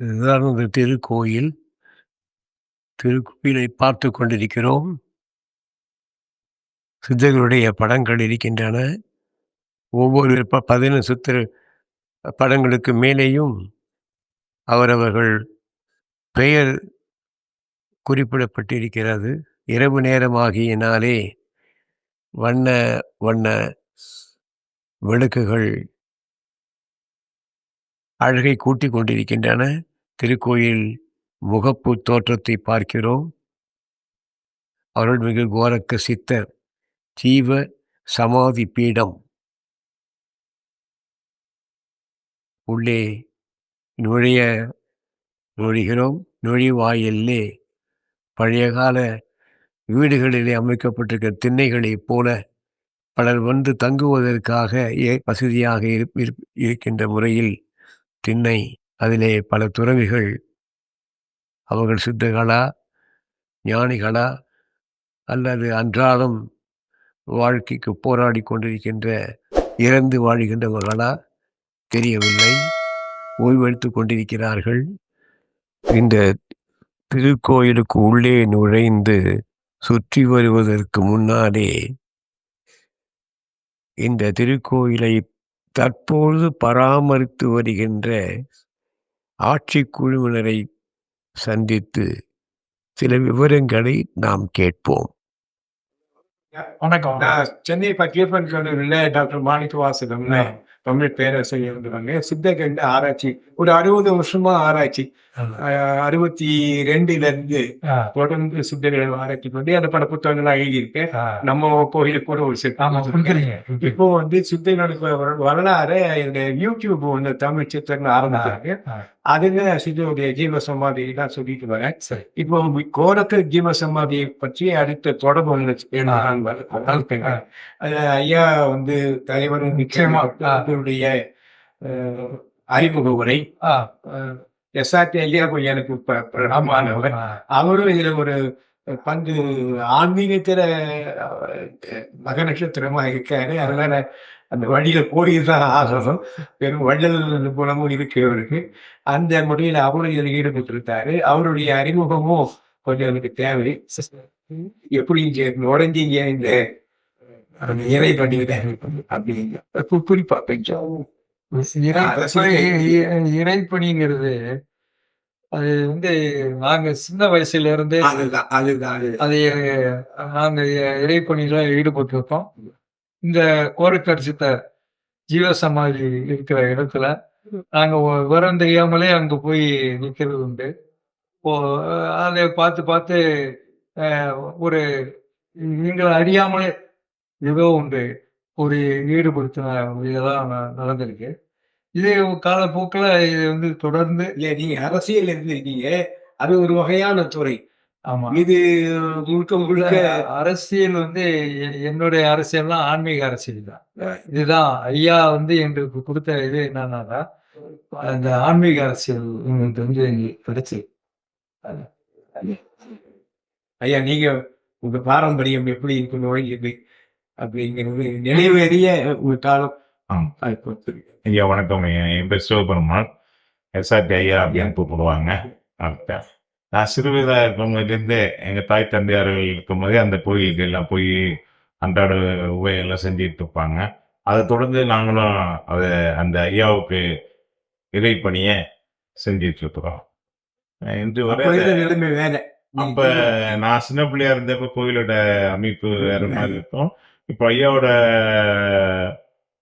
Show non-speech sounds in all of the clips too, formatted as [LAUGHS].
இதுதான் இந்த திருக்கோயில். திருக்கோயிலை பார்த்து கொண்டிருக்கிறோம். சித்தர்களுடைய படங்கள் இருக்கின்றன. ஒவ்வொரு ப 15 சித்தர் படங்களுக்கு மேலேயும் அவரவர்கள் பெயர் குறிப்பிடப்பட்டிருக்கிறது. இரவு நேரமாகியினாலே வண்ண வண்ண விளக்குகள் அழகை கூட்டிக் கொண்டிருக்கின்றன. திருக்கோயில் முகப்பு தோற்றத்தை பார்க்கிறோம். அருள்மிகு கோரக்க சித்தர் ஜீவ சமாதி பீடம். உள்ளே நுழைய நுழைகிறோம். நுழைவாயிலே பழைய கால வீடுகளிலே அமைக்கப்பட்டிருக்கிற திண்ணைகளைப் போல பலர் வந்து தங்குவதற்காக ஏ வசதியாக இருப் இருக்கின்ற முறையில் திண்ணை அதிலே பல துறவிகள் அவர்கள் சித்தர்களா ஞானிகளா அல்லது அன்றாடம் வாழ்க்கைக்கு போராடி கொண்டிருக்கின்ற இறந்து வாழ்கின்றவர்களா தெரியவில்லை. ஓய்வெடுத்துக் கொண்டிருக்கிறார்கள். இந்த திருக்கோயிலுக்கு உள்ளே நுழைந்து சுற்றி வருவதற்கு முன்னாலே இந்த திருக்கோயிலை தற்பொழுது பராமரித்து வருகின்ற ஆட்சி குழுவினரை சந்தித்து சில விவரங்களை நாம் கேட்போம். வணக்கம் நான் சென்னை பட்டியப்பன் கல்லூரியில் டாக்டர் மாணிக்க வாசகம்னு தமிழ் பேராசிரியர் இருந்தாங்க சித்தகண்ட ஆராய்ச்சி ஒரு அறுபது வருஷமா ஆராய்ச்சி. அறுபத்தி ரெண்டுல இருந்து தொடர்ந்து சித்தர்களை ஆராய்ச்சி பண்ணி அந்த பல புத்தகங்கள்லாம் எழுதியிருக்கேன். நம்ம கோயிலுக்கு கூட ஒரு கொடுக்குறீங்க இப்போ வந்து சித்தர்களுக்கு வர- வரலாறு இந்த யூடியூப் வந்து தமிழ் சித்தர்கள் ஆரம்பிச்சாங்க. அதுல சித்தருடைய ஜீவ சமாதி தான் சொல்லிட்டு வரேன். இப்போ கோரக்க ஜீவ சமாதியை பற்றி அடுத்த தொடர்பு. அது ஐயா வந்து தலைவர் நிச்சயமா. அவருடைய அறிமுக உரை. எஸ்ஆர்டி ஐயா கொஞ்சம் எனக்கு பிரபலமானவர் அவரும் இதுல ஒரு பங்கு ஆன்மீகத்துல மக நட்சத்திரமா இருக்காரு. அதனால அந்த வழியில போய்தான் ஆகணும். வெறும் வள்ளல் குணமும் இருக்கு அவருக்கு. அந்த முறையில் அவரும் இதில் ஈடுபட்டிருந்தாரு. அவருடைய அறிமுகமும் கொஞ்சம் எனக்கு தேவை. எப்படி இங்க நுழைஞ்சீங்க இந்த இறை பண்ணிக்கிட்டேன் அப்படிங்க கு- குறிப்பா கொஞ்சம். இறைப்பணி இறைப்பணிங்கிறது அது வந்து நாங்க சின்ன வயசுல இருந்தே அதுதான் அதுதான். அது அது நாங்க இறைப்பணியில ஈடுபட்டிருக்கோம். இந்த கோரக்கர் சித்தர் ஜீவசமாதி இருக்கிற இடத்துல நாங்க விவரம் தெரியாமலே அங்க போய் நிக்கிறது உண்டு. அதை பார்த்து பார்த்து ஒரு எங்களை அறியாமலே ஏதோ உண்டு. ஒரு ஈடுபடுத்தின இதெல்லாம் ந- நடந்திருக்கு. இது காலப்போக்கில் இது வந்து தொடர்ந்து இல்ல நீங்க அரசியல் இருந்தீங்க அது ஒரு வகையான துறை. ஆமா. இது முழுக்க முழுக்க அரசியல் வந்து என்னுடைய அரசியல்லாம் ஆன்மீக அரசியல் தான். இதுதான் ஐயா வந்து எங்களுக்கு கொடுத்த இது என்னன்னா அந்த ஆன்மீக அரசியல் எங்களுக்கு வந்து எங்களுக்கு கிடைச்சு ஐயா நீங்க உங்க பாரம்பரியம் எப்படி இருக்கு நுழைஞ்சது அப்படிங்கிறது நினைவேறிய ஒரு காலம். ஐயா வணக்கம் ஐயா. என் பேர் சிவபெருமாள் எஸ்ஆர்டி ஐயா அப்படின்னு கூப்பிடுவாங்க. நான் சிறுவயதாக இருக்கும்போதுலேருந்து எங்கள் தாய் தந்தையார்கள் இருக்கும்போதே அந்த கோயிலுக்கு எல்லாம் போய் அன்றாட உபையெல்லாம் செஞ்சுட்டு இருப்பாங்க. அதை தொடர்ந்து நாங்களும் அதை அந்த ஐயாவுக்கு இறைப்பணியை செஞ்சுட்டு இருக்கிறோம். இன்று வரை நிலைமை வேற. அப்ப நான் சின்ன பிள்ளையா இருந்தப்ப கோயிலோட அமைப்பு வேற மாதிரி [LAUGHS] இருக்கும். இப்ப ஐயாவோட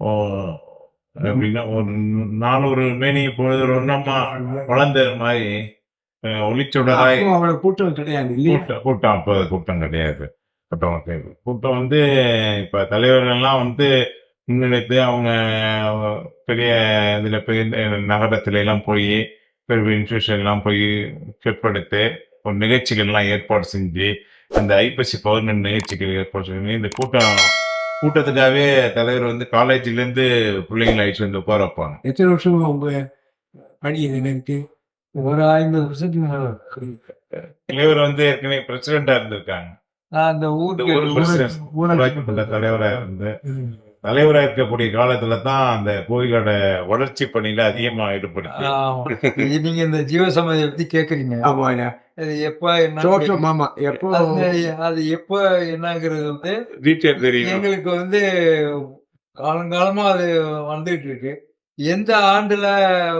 ஓ, எப்படின்னா ஒரு நானூறு மேனி பொழுது வளர்ந்த மாதிரி ஒளிச்சுடராய் அப்போ கூட்டம் கிடையாது கூட்டம் அப்போ கூட்டம் கிடையாது. கூட்டம் கிடையாது. கூட்டம் வந்து இப்ப தலைவர்கள் எல்லாம் வந்து முன்னெடுத்து அவங்க பெரிய இதுல பெரிய நகரத்துல எல்லாம் போய் பெரிய இன்ஸ்டியூஷன் எல்லாம் போய் ஸ்டெப் ஒரு நிகழ்ச்சிகள் எல்லாம் ஏற்பாடு செஞ்சு அந்த ஐப்பசி பௌர்ணமி நிகழ்ச்சிகள் ஏற்பாடு இந்த கூட்டம் கூட்டத்துக்காகவே தலைவர் வந்து காலேஜ்ல இருந்து பிள்ளைங்களை அழைச்சு வந்து உட்கார வைப்பாங்க. எத்தனை வருஷம் உங்க பணி இருக்கு? ஒரு ஐம்பது வருஷத்துக்கு. தலைவர் வந்து ஏற்கனவே பிரசிடென்டா இருந்திருக்காங்க. அந்த ஊருக்கு ஊர் president, ஊராட்சி ஊராட்சி மன்ற தலைவரா இருந்து. தலைவராக இருக்கக்கூடிய காலத்துல தான் அந்த கோயிலோட வளர்ச்சி பணியில அதிகமா. இது நீங்க இந்த ஜீவசமாதியை பத்தி கேக்குறீங்க. ஆமாண்ணா அது எப்ப என்ன ஆமா எப்போ? அது எப்ப என்னங்கிறது வந்து டீட்டெயில் தெரியும்? எங்களுக்கு வந்து காலங்காலமா அது வந்துட்டு இருக்கு. எந்த ஆண்டுல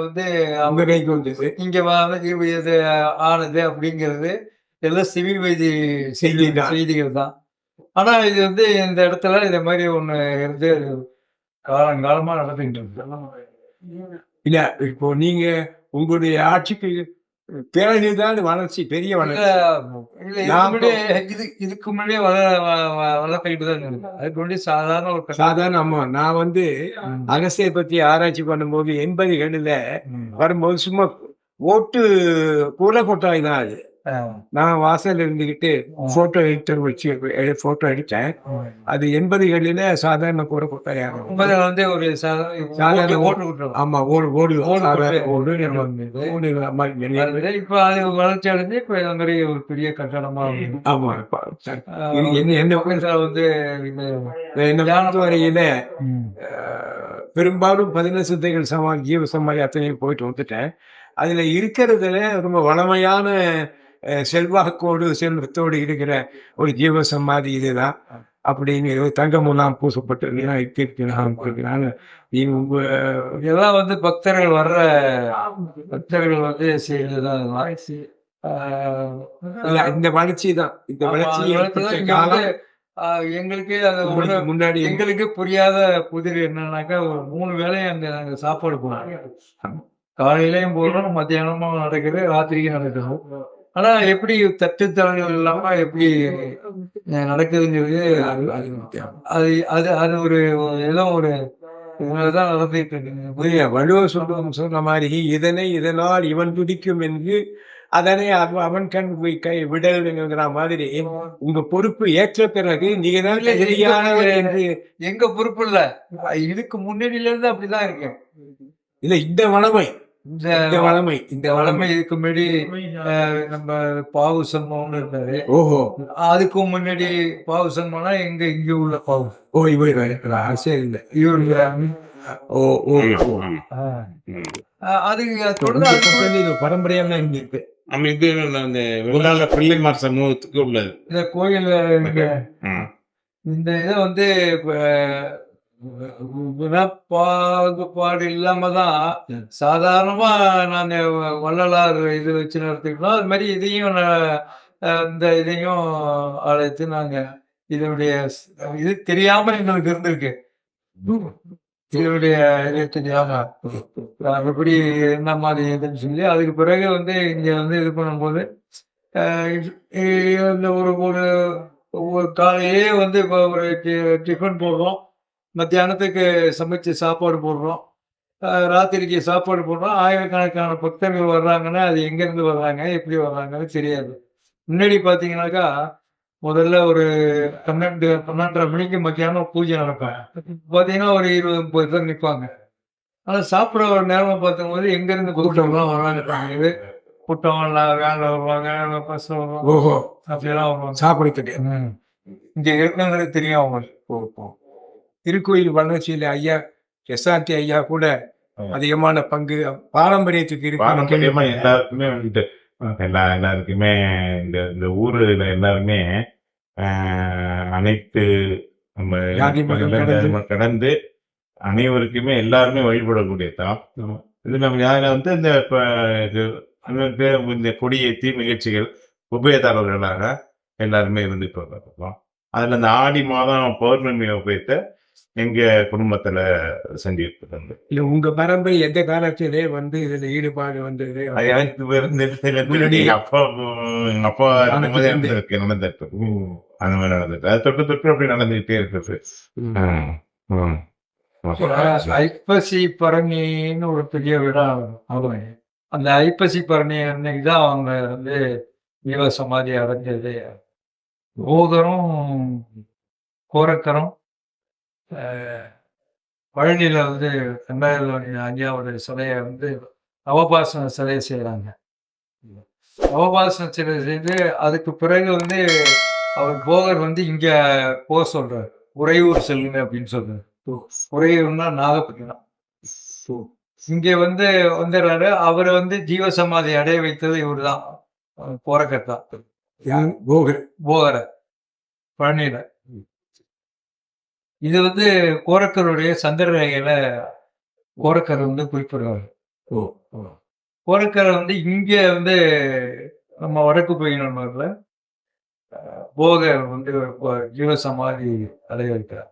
வந்து அவங்க அங்கனைக்கு வந்தது இங்க வந்து இது ஆனது அப்படிங்கிறது எல்லாம் சிவில் வைதி செய்தி. செய்திகள் தான். ஆனா இது வந்து இந்த இடத்துல இந்த மாதிரி ஒண்ணு இருந்து காலங்காலமா நடந்துட்டு இருக்கு இல்ல இப்போ நீங்க உங்களுடைய ஆட்சிக்கு பிறகுதான் வளர்ச்சி பெரிய வளர்ச்சி இது இதுக்கு முன்னாடியே வள வ- வ- வளர்த்துக்கிட்டு தான் அதுக்கு முன்னாடி சாதாரண ஒரு. சாதாரண அம்மா நான் வந்து. அரசியல் பத்தி ஆராய்ச்சி பண்ணும்போது எண்பதுகளில் ம். வரும்போது சும்மா ஓட்டு கூரை கொட்டாய் தான் அது. நான் வாசல்ல இருந்துகிட்டு போட்டோ எடுத்து வச்சு போட்டோ எடுத்தேன் அது எண்பதுகளில சாதாரண கொட்டாயாக உண்மையில வந்து ஒரு சாதாரண. ஆமா ஓடு ஓடு. ஓடு இப்ப அது வளர்ச்சி அடைஞ்சு இப்ப இந்த மாதிரி ஒரு பெரிய கட்டடமா. ஆமா என்ன என்ன வந்து என்ன. அஹ், பெரும்பாலும் பதினெட்டு சித்தைகள் சமாதி ஜீவ சமாதி அத்தனையும் போயிட்டு வந்துட்டேன். அதுல இருக்கிறதுல ரொம்ப வளமையான செல்வாக்கோடு செல்வத்தோடு இருக்கிற ஒரு ஜீவ சமாதி இதுதான். அப்படின்னு தங்கமெல்லாம் நீ உங்க இதெல்லாம் வந்து பக்தர்கள் வர்ற பக்தர்கள் வந்து செய்யறதுதான் இந்த வளர்ச்சி தான். இந்த வளர்ச்சி எங்களுக்கு அது முன்னாடி எங்களுக்கு புரியாத புதிர் என்னன்னாக்கா ஒரு மூணு வேளையும் அங்க நாங்க சாப்பாடு போடுறோம் காலையிலயும் போடுறோம் மத்தியானமும் நடக்குது ராத்திரிக்கும் நடக்குது. ஆனா எப்படி தட்டுத்தளங்கள் இல்லாம எப்படி நடக்குதுங்கிறது அது- அது- அது அது ஒரு ஏதோ ஒரு இதுலதான் நடந்துட்டு இருக்கு புரிய வள்ளுவ சொல்லுவோம் சொன்ன மாதிரி இதனை இதனால் இவன் துடிக்கும் என்று அதனை அவ- அவன் கண் போய் கை விடல்ங்கிற மாதிரி உங்க பொறுப்பு ஏற்ற பிறகு நீங்க தான் சரியானவர். என்று எங்க பொறுப்பு இல்ல. இதுக்கு முன்னாடியில இருந்து அப்படிதான் இருக்கு இல்ல இந்த வளமை. இந்த இந்த வளமை இந்த வளமை. இதுக்கு முன்னாடி நம்ம பாவு சண்முகம்னு இருந்தாரு ஓஹோ. அதுக்கு முன்னாடி பாவு சண்முகம்னா எங்க இங்க உள்ள பாவு. ஓ இவர் அரசியல் இல்ல. இவரு ஓ ஓ. அது தொடர்ந்து பரம்பரையாக இருந்திருக்கு நம்ம இது அந்த வெள்ளாள பிள்ளைமார் சமூகத்துக்கு உள்ளது. இந்த கோயில். இந்த இதை வந்து இப்ப பாகுபாடு இல்லாம தான் சாதாரணமா நாங்க வள்ளலார் இது வச்சு நடத்திக்கிட்டோம். அது மாதிரி இதையும் இந்த இதையும் அழைத்து நாங்க இதனுடைய இது தெரியாம எங்களுக்கு இருந்திருக்கு. இதனுடைய இது தெரியாம. [LAUGHS] எப்படி என்ன மாதிரி இதுன்னு சொல்லி அதுக்கு பிறகு வந்து இங்க வந்து இது பண்ணும்போது இந்த ஒரு ஒரு காலையிலே வந்து இப்போ ஒரு டிஃபன் போடுறோம். மத்தியானத்துக்கு சமைச்சு சாப்பாடு போடுறோம். ராத்திரிக்கு சாப்பாடு போடுறோம். ஆயிரக்கணக்கான பக்தர்கள் வர்றாங்கன்னா அது எங்கேருந்து வர்றாங்க எப்படி வர்றாங்கன்னு தெரியாது. முன்னாடி பார்த்தீங்கன்னாக்கா முதல்ல ஒரு பன்னெண்டு பன்னெண்டரை மணிக்கு மத்தியானம் பூஜை நடக்கும். பார்த்தீங்கன்னா ஒரு இருபது முப்பது பேர் நிற்பாங்க. ஆனால் சாப்பிட்ற ஒரு நேரம் பார்க்கும்போது எங்கேருந்து கூட்டம்லாம் வர்றாங்க இது கூட்டம் வேனில் வருவாங்க பஸ்ஸில் வருவாங்க அப்படியெல்லாம் வருவாங்க. சாப்பிட தெரியாது. இங்க இருக்குங்கிறது தெரியும் அவங்களுக்கு. திருக்கோயில் வளர்ச்சியில ஐயா எஸ்ஆர்டி ஐயா கூட அதிகமான பங்கு பாரம்பரியத்துக்கு இருக்கு பாரம்பரியமா எல்லாருக்குமே வந்துட்டு எல்லா எல்லாருக்குமே இந்த இந்த ஊர்ல எல்லாருமே அனைத்து நம்ம கடந்து. அனைவருக்குமே எல்லாருமே வழிபடக்கூடியதான் இது நம்ம யார வந்து இந்த இப்ப இந்த கொடியேற்றி நிகழ்ச்சிகள் உபயதாரர்களாக எல்லாருமே இருந்துட்டு வந்திருக்கோம் அதுல இந்த ஆடி மாதம் பௌர்ணமி உபயத்தை எங்க குடும்பத்துல இருக்கு இல்ல உங்க பரம்பரை எந்த காலத்திலே வந்து இதுல ஈடுபாடு வந்தது? அப்பா அப்பா நடந்திருக்கு, நடந்திருக்கு. அந்த மாதிரி நடந்துட்டு அது தொட்டு தொட்டு அப்படி நடந்துகிட்டே இருக்குது. ஐப்பசி பரணின்னு ஒரு பெரிய விழா வரும் அந்த ஐப்பசி பரணி அன்னைக்கு தான் அவங்க வந்து ஜீவ சமாதி அடைஞ்சது. ஓதரும் கோரக்கரும் பழனியில வந்து ரெண்டாயிரத்தி அஞ்சாவது சிலையை வந்து அவபாசன சிலை செய்கிறாங்க அவபாசன சிலை செய்து அதுக்கு பிறகு வந்து அவர் போகர் வந்து இங்க போக சொல்றாரு. உறையூர் செல்லுங்க அப்படின்னு சொல்றாரு. உறையூர்னா நாகப்பட்டினம். இங்க வந்து வந்துடுறாரு அவர் வந்து ஜீவசமாதி அடைய வைத்தது இவர்தான். போரக்கத்தா யார்? போகர். போகர. பழனியில. இது வந்து கோரக்கருடைய சந்திரரேகையில கோரக்கர் வந்து குறிப்பிடுவார். ஓ ஓ. கோரக்கர் வந்து இங்க வந்து நம்ம வடக்கு போயினூர்ல போகர் வந்து ஒரு ஜீவசமாதி அடைய வைக்கிறார்.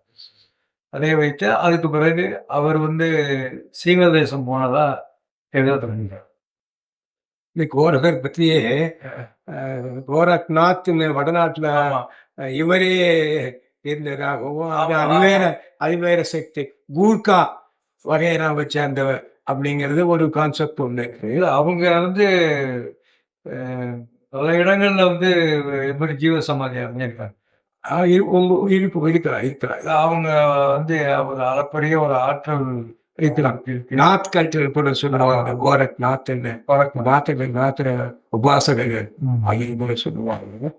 அடைய வைத்து அதுக்கு பிறகு அவர் வந்து சீனதேசம் போனதா எழுத தொடங்கினார் இந்த கோரகர் பற்றியே கோரக்நாத் வடநாட்டுல இவரே இருந்ததாகவும் அது ஆமா. அது வேற சக்தி கூர்கா வகையரா சேர்ந்தவர் அப்படிங்கிறது ஒரு கான்செப்ட் இல்ல அவங்க வந்து பல இடங்கள்ல வந்து மாதிரி ஜீவ சமாதி அமைஞ்சிருக்காங்க இருப்பு இருக்கிறா இருக்கிறா அவங்க வந்து ஒரு அளப்பரிய ஒரு ஆற்றல். நாத் கல்ச்சர் கூட சொல்லுவாங்க. கோரக் நாத்ன்னு பழக்கம். நாத்துகள் நாத்திர உபாசகர்கள். அப்படின்னு கூட சொல்லுவாங்க.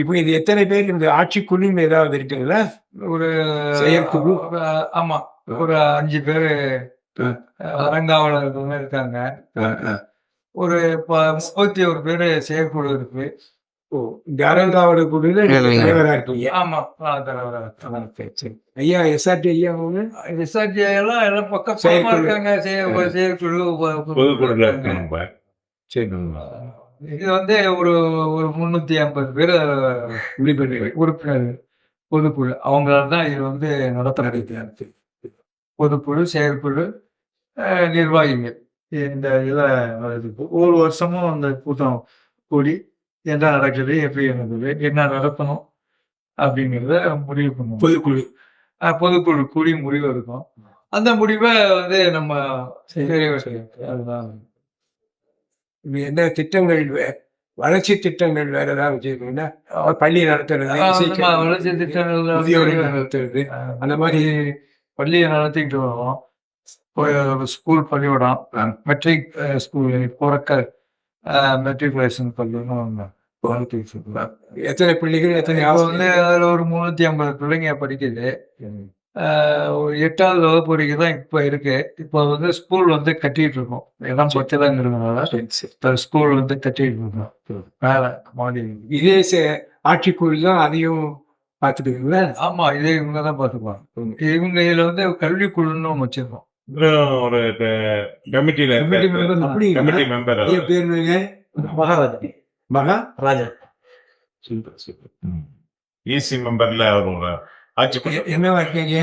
இப்போ இது எத்தனை பேர் இந்த ஆட்சிக்குழுன்னு ஏதாவது இருக்குங்களா ஒரு செயற்குழு? ஆமா. ஒரு அஞ்சு பேரு. அறங்காவலர்கள் இருக்காங்க. ஒரு முப்பத்தி ஒரு பேரு செயற்குழு இருக்கு. ஓ இந்த அரங்காவல குழு தலைவரா இருக்கீங்க? ஆமா தலைவரா. ஐயா எஸ்ஆர்டி ஐயா அவங்க ரிசர்ச் எல்லாம் எல்லாம் பக்கம். இருக்காங்க. செய- செயற்குழு சரி இது வந்து ஒரு ஒரு முன்னூத்தி ஐம்பது பேர் விழிப்புணர்வு உறுப்பினர் பொதுக்குழு. அவங்களால தான் இது வந்து நடத்தப்படுது பொதுக்குழு செயற்குழு நிர்வாகிகள். இந்த இதில் ஒவ்வொரு வருஷமும் அந்த கூட்டம் கூடி என்ன நடக்குது எப்படி நடக்குது என்ன நடத்தணும் அப்படிங்கிறத முடிவு பண்ணுவோம். பொதுக்குழு. பொதுக்குழு கூடி முடிவு எடுக்கும் அந்த முடிவை வந்து நம்ம நிறைவேற்ற அதுதான். என்ன திட்டங்கள் வே- வளர்ச்சி திட்டங்கள் வேற ஏதாவது வச்சிருக்கீங்கன்னா பள்ளி நடத்துறது வளர்ச்சி திட்டங்கள்ல வந்து முதியோர்கள் நடத்துறது அந்த மாதிரி பள்ளியை நடத்திக்கிட்டு வரோம் ஒரு ஸ்கூல் பள்ளிக்கூடம் மெட்ரிக் ஸ்கூல் போறக்க மெட்ரிகுலேஷன் பள்ளின்னு. எத்தனை பிள்ளைகள் எத்தனை வந்து அதுல ஒரு முன்னூத்தி ஐம்பது பிள்ளைங்க படிக்குது. எட்டாவது வகுப்பு வரைக்கும் தான் இப்போ இருக்கு. இப்போ வந்து ஸ்கூல் வந்து கட்டிட்டு இருக்கோம். இடம் பத்தலங்கிறதுனால சரி, சரி. இப்போ ஸ்கூல் வந்து கட்டிட்டு இருக்கோம். மேல மாடி இதே சே- ஆட்சிக்குழு தான் அதையும் பார்த்துக்கிறீங்களா? ஆமா இதே இவங்க தான் பார்த்துக்குவாங்க இவங்க இதுல வந்து கல்வி குழுன்னு ஒண்ணு வச்சிருக்கோம். ஒரு கமிட்டியில Committee member தான். அப்படி கமிட்டி மெம்பர் என்னங்க? மகாராஜா மகா? ராஜா ஈசி மெம்பர்ல ஒரு ஆட்சி எ- என்னவா இருக்கீங்க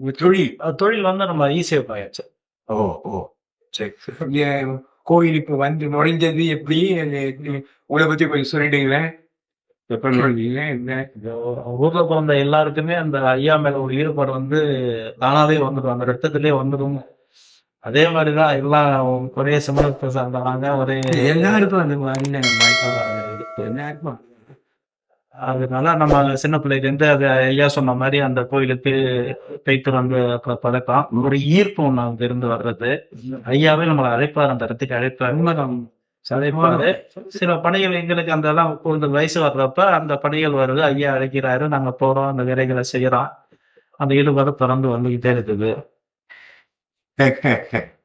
உங்க தொழில் தொழில் வந்து நம்ம ஈஸியாக பாயாச்சு ஓ ஓ சரி. இங்க கோயிலுக்கு வந்து நுழைஞ்சது எப்படி? உங்களை பத்தி கொஞ்சம் சொல்லிடுங்களேன் எப்ப நுழைஞ்சீங்க என்ன ஊர்ல பிறந்த எல்லாருக்குமே அந்த ஐயா மேல ஒரு ஈடுபாடு வந்து தானாவே வந்துடும் அந்த ரத்தத்திலே வந்துடும் அதே மாதிரிதான் எல்லாம் ஒரே சமூகத்தை சார்ந்தவங்க ஒரே எல்லாருக்கும் அந்த மாதிரி எல்லாருக்கும். அதனால நம்ம சின்ன பிள்ளைல இருந்து அது ஐயா சொன்ன மாதிரி அந்த கோயிலுக்கு போயிட்டு வந்து பழக்கம். ஒரு ஈர்ப்பு ஒண்ணு அங்க இருந்து வர்றது. ஐயாவே நம்மளை அழைப்பார் அந்த இடத்துக்கு அழைப்பார். அழைப்பாரு. சில பணிகள் எங்களுக்கு அந்த எல்லாம் கூடுதல் வயசு வர்றப்ப அந்த பணிகள் வருது. ஐயா அழைக்கிறாரு நாங்க போறோம் அந்த வேலைகளை செய்யறோம். அந்த ஈடுபாடு தொடர்ந்து வந்துகிட்டே இருக்குது. [LAUGHS]